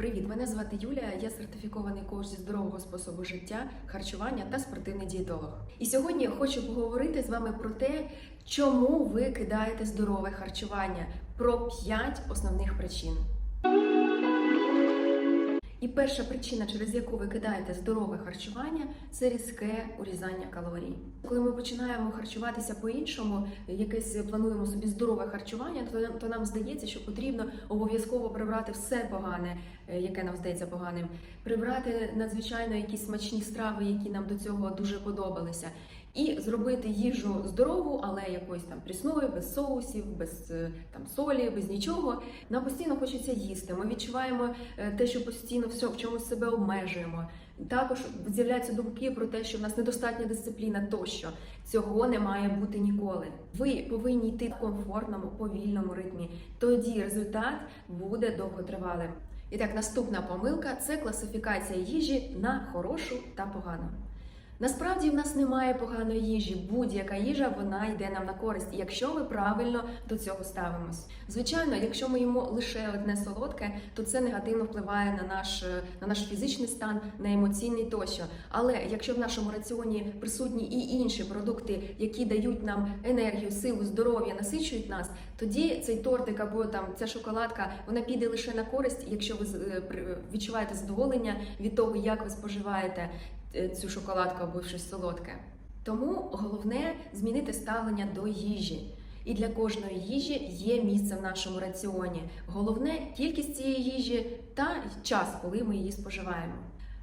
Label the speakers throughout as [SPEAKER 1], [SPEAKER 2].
[SPEAKER 1] Привіт, мене звати Юлія. Я сертифікований коуч зі здорового способу життя, харчування та спортивний дієтолог. І сьогодні я хочу поговорити з вами про те, чому ви кидаєте здорове харчування, про 5 основних причин. Перша причина, через яку ви кидаєте здорове харчування, це різке урізання калорій. Коли ми починаємо харчуватися по-іншому, якесь плануємо собі здорове харчування, то, то нам здається, що потрібно обов'язково прибрати все погане, е, яке нам здається поганим, прибрати надзвичайно якісь смачні страви, які нам до цього дуже подобалися. І зробити їжу здорову, але якоюсь там прісною, без соусів, без е, там солі, без нічого. Нам постійно хочеться їсти. Ми відчуваємо е, те, що постійно все в чомусь себе обмежуємо. Також з'являються думки про те, що в нас недостатня дисципліна, тощо цього не має бути ніколи. Ви повинні йти в комфортному, повільному ритмі. Тоді результат буде довготривалим. І так, наступна помилка це класифікація їжі на хорошу та погану. Насправді в нас немає поганої їжі. Будь-яка їжа вона йде нам на користь, якщо ми правильно до цього ставимось. Звичайно, якщо ми їмо лише одне солодке, то це негативно впливає на наш на наш фізичний стан, на емоційний тощо. Але якщо в нашому раціоні присутні і інші продукти, які дають нам енергію, силу, здоров'я, насичують нас, тоді цей тортик або там ця шоколадка вона піде лише на користь, якщо ви е, при- відчуваєте задоволення від того, як ви споживаєте е, цю шоколадку або щось солодке. Тому головне змінити ставлення до їжі. І для кожної їжі є місце в нашому раціоні. Головне кількість цієї їжі та час, коли ми її споживаємо.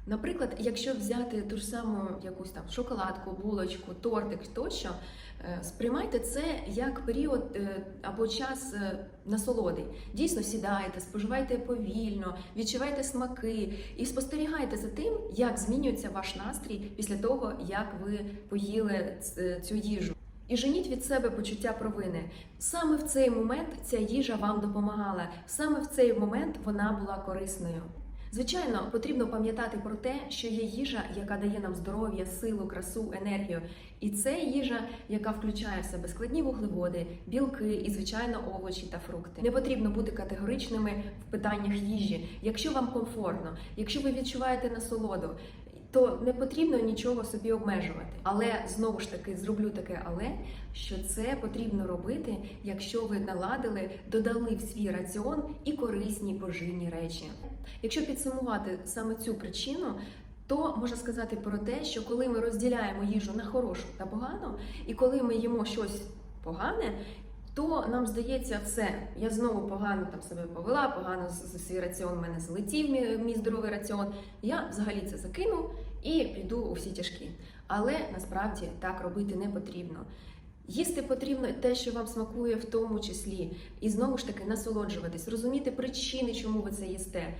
[SPEAKER 1] Наприклад, якщо взяти ту ж саму якусь там шоколадку, булочку, тортик тощо, е, сприймайте це як період е, або час е, насолоди. Дійсно сідайте, споживайте повільно, відчувайте смаки і спостерігайте за тим, як змінюється ваш настрій після того, як ви поїли цю їжу. І женіть від себе почуття провини. Саме в цей момент ця їжа вам допомагала. Саме в цей момент вона була корисною. Звичайно, потрібно пам'ятати про те, що є їжа, яка дає нам здоров'я, силу, красу, енергію. І це їжа, яка включає в себе складні вуглеводи, білки і, звичайно, овочі та фрукти. Не потрібно бути категоричними в питаннях їжі. Якщо вам комфортно, якщо ви відчуваєте насолоду, то не потрібно нічого собі обмежувати. Але знову ж таки зроблю таке, але що це потрібно робити, якщо ви наладили, додали в свій раціон і корисні поживні речі. Якщо підсумувати саме цю причину. То можна сказати про те, що коли ми розділяємо їжу на хорошу та погану, і коли ми їмо щось погане, то нам здається, все, я знову погано там себе повела, погано свій раціон в мене злетів мій здоровий раціон. Я взагалі це закину і піду у всі тяжкі. Але насправді так робити не потрібно. Їсти потрібно те, що вам смакує, в тому числі, і знову ж таки насолоджуватись, розуміти причини, чому ви це їсте.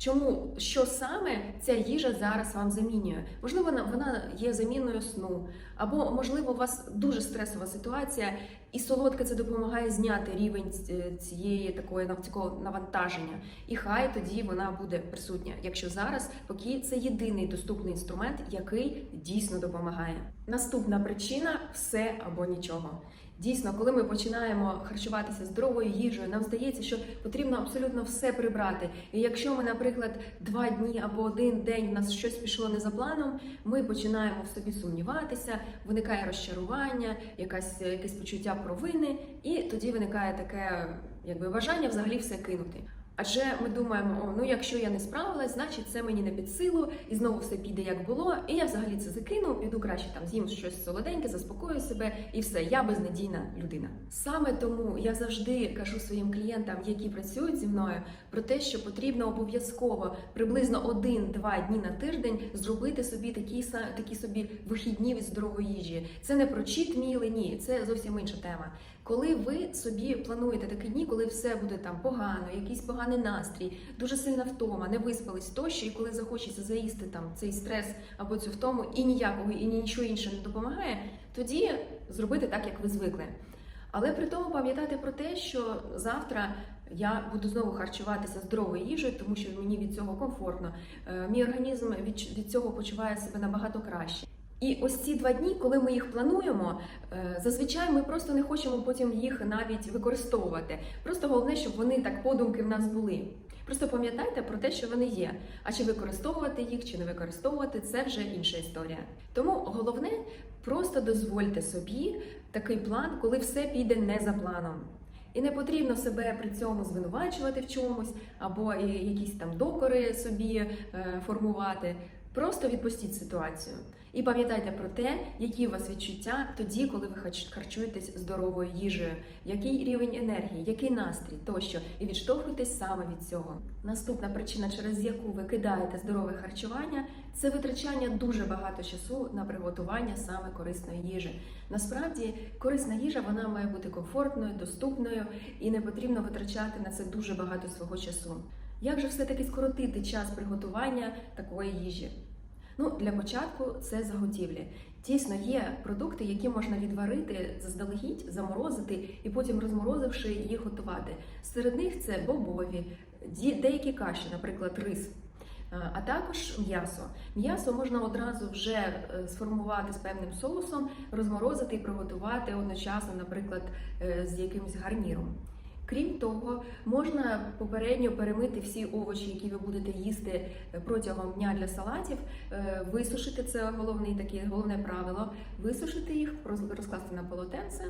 [SPEAKER 1] Чому що саме ця їжа зараз вам замінює? Можливо, вона, є заміною сну, або можливо, у вас дуже стресова ситуація, і солодке це допомагає зняти рівень цієї такої нав- навантаження. І хай тоді вона буде присутня, якщо зараз поки це єдиний доступний інструмент, який дійсно допомагає. Наступна причина все або нічого. Дійсно, коли ми починаємо харчуватися здоровою їжею, нам здається, що потрібно абсолютно все прибрати. І якщо ми, наприклад, два дні або один день у нас щось пішло не за планом, ми починаємо в собі сумніватися, виникає розчарування, якась якесь почуття провини, і тоді виникає таке якби бажання взагалі все кинути. Адже ми думаємо, о, ну якщо я не справилась, значить це мені не під силу, і знову все піде як було, і я взагалі це закину, піду краще там з'їм щось солоденьке, заспокою себе, і все, я безнадійна людина. Саме тому я завжди кажу своїм клієнтам, які працюють зі мною, про те, що потрібно обов'язково приблизно один-два дні на тиждень зробити собі такі такі собі вихідні від здорової їжі. Це не про чіт міли, ні, це зовсім інша тема. Коли ви собі плануєте такі дні, коли все буде там погано, якісь якийсь поганий настрій, дуже сильна втома, не виспались тощо, і коли захочеться заїсти там цей стрес або цю втому, і ніякого, і нічого іншого не допомагає, тоді зробити так, як ви звикли. Але при тому пам'ятати про те, що завтра я буду знову харчуватися здоровою їжею, тому що мені від цього комфортно. Е, Мій організм від, від цього почуває себе набагато краще. І ось ці два дні, коли ми їх плануємо, е, зазвичай ми просто не хочемо потім їх навіть використовувати. Просто головне, щоб вони так подумки в нас були. Просто пам'ятайте про те, що вони є. А чи використовувати їх, чи не використовувати це вже інша історія. Тому головне просто дозвольте собі такий план, коли все піде не за планом. І не потрібно себе при цьому звинувачувати в чомусь або якісь там докори собі е, формувати. Просто відпустіть ситуацію. І пам'ятайте про те, які у вас відчуття тоді, коли ви харчуєтесь здоровою їжею, який рівень енергії, який настрій тощо, і відштовхуйтесь саме від цього. Наступна причина, через яку ви кидаєте здорове харчування, це витрачання дуже багато часу на приготування саме корисної їжі. Насправді, корисна їжа вона має бути комфортною, доступною і не потрібно витрачати на це дуже багато свого часу. Як же все-таки скоротити час приготування такої їжі? Ну, для початку це заготівлі. Дійсно, є продукти, які можна відварити заздалегідь, заморозити і потім розморозивши їх готувати. Серед них це бобові, деякі каші, наприклад, рис. Е, А також м'ясо. М'ясо можна одразу вже е, сформувати з певним соусом, розморозити і приготувати одночасно, наприклад, е, з якимось гарніром. Крім того, можна попередньо перемити всі овочі, які ви будете їсти е, протягом дня для салатів, е, висушити це головне таке головне правило, висушити їх, роз- розкласти на полотенце.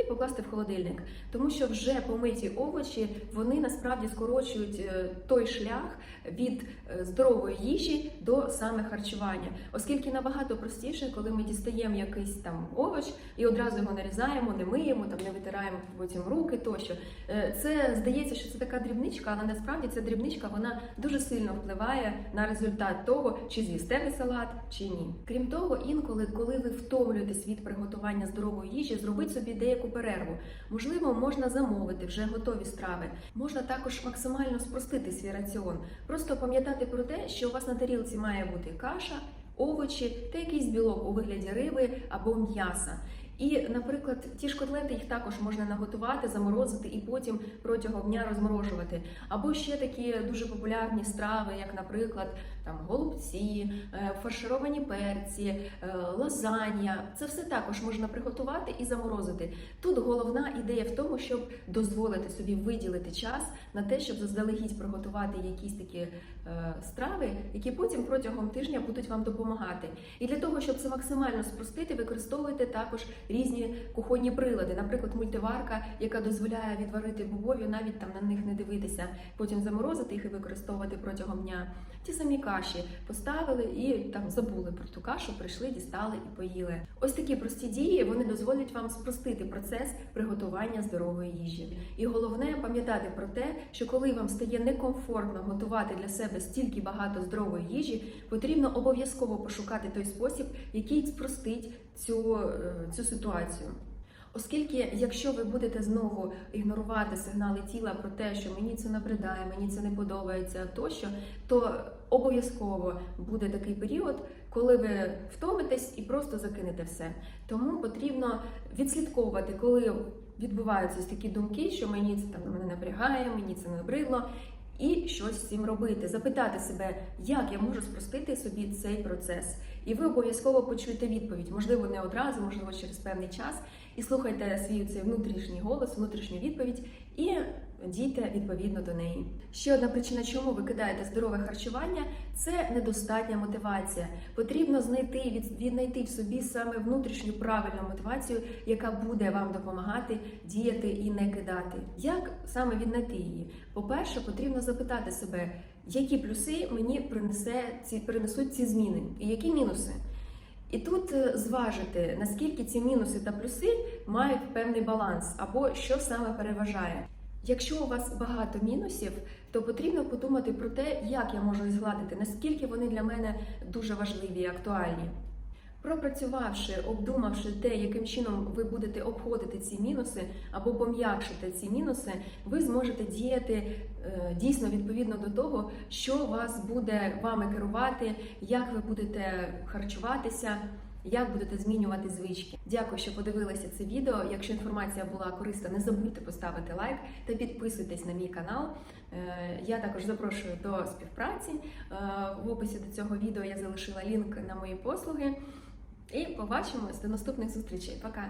[SPEAKER 1] І покласти в холодильник, тому що вже помиті овочі вони насправді скорочують е, той шлях від е, здорової їжі до саме харчування, оскільки набагато простіше, коли ми дістаємо якийсь там овоч і одразу його нарізаємо, не миємо, там не витираємо потім руки тощо. Е, Це здається, що це така дрібничка, але насправді ця дрібничка вона дуже сильно впливає на результат того, чи з'їсте ви салат, чи ні. Крім того, інколи, коли ви втомлюєтесь від приготування здорової їжі, зробіть собі деяку перерву. Можливо, можна замовити вже готові страви. Можна також максимально спростити свій раціон. Просто пам'ятати про те, що у вас на тарілці має бути каша, овочі та якийсь білок у вигляді риби або м'яса. І, наприклад, ті ж котлети їх також можна наготувати, заморозити і потім протягом дня розморожувати. Або ще такі дуже популярні страви, як, наприклад, там голубці, е, фаршировані перці, е, лазанья. Це все також можна приготувати і заморозити. Тут головна ідея в тому, щоб дозволити собі виділити час на те, щоб заздалегідь приготувати якісь такі е, страви, які потім протягом тижня будуть вам допомагати. І для того, щоб це максимально спростити, використовуйте також різні кухонні прилади, наприклад, мультиварка, яка дозволяє відварити бобові, навіть там на них не дивитися, потім заморозити їх і використовувати протягом дня. Ті самі каші поставили і там забули про ту кашу, прийшли, дістали і поїли. Ось такі прості дії вони дозволять вам спростити процес приготування здорової їжі. І головне пам'ятати про те, що коли вам стає некомфортно готувати для себе стільки багато здорової їжі, потрібно обов'язково пошукати той спосіб, який спростить цю, е, цю ситуацію. Оскільки, якщо ви будете знову ігнорувати сигнали тіла про те, що мені це набридає, мені це не подобається тощо, то обов'язково буде такий період, коли ви втомитесь і просто закинете все. Тому потрібно відслідковувати, коли відбуваються такі думки, що мені це там мене напрягає, мені це набридло. І щось з цим робити, запитати себе, як я можу спростити собі цей процес. І ви обов'язково почуєте відповідь, можливо, не одразу, можливо, через певний час. І слухайте свій цей внутрішній голос, внутрішню відповідь і дійте відповідно до неї. Ще одна причина, чому ви кидаєте здорове харчування, це недостатня мотивація. Потрібно знайти від, віднайти в собі саме внутрішню правильну мотивацію, яка буде вам допомагати діяти і не кидати. Як саме віднайти її? По-перше, потрібно запитати себе, які плюси мені принесе ці принесуть ці зміни, і які мінуси. І тут е, зважити, наскільки ці мінуси та плюси мають певний баланс, або що саме переважає. Якщо у вас багато мінусів, то потрібно подумати про те, як я можу їх згладити, наскільки вони для мене дуже важливі і актуальні. Пропрацювавши, обдумавши те, яким чином ви будете обходити ці мінуси або пом'якшити ці мінуси, ви зможете діяти е, дійсно відповідно до того, що вас буде вами керувати, як ви будете харчуватися. Як будете змінювати звички? Дякую, що подивилися це відео. Якщо інформація була корисна, не забудьте поставити лайк та підписуйтесь на мій канал. Е, Я також запрошую до співпраці. Е, В описі до цього відео я залишила лінк на мої послуги. І побачимось до наступних зустрічей. Пока!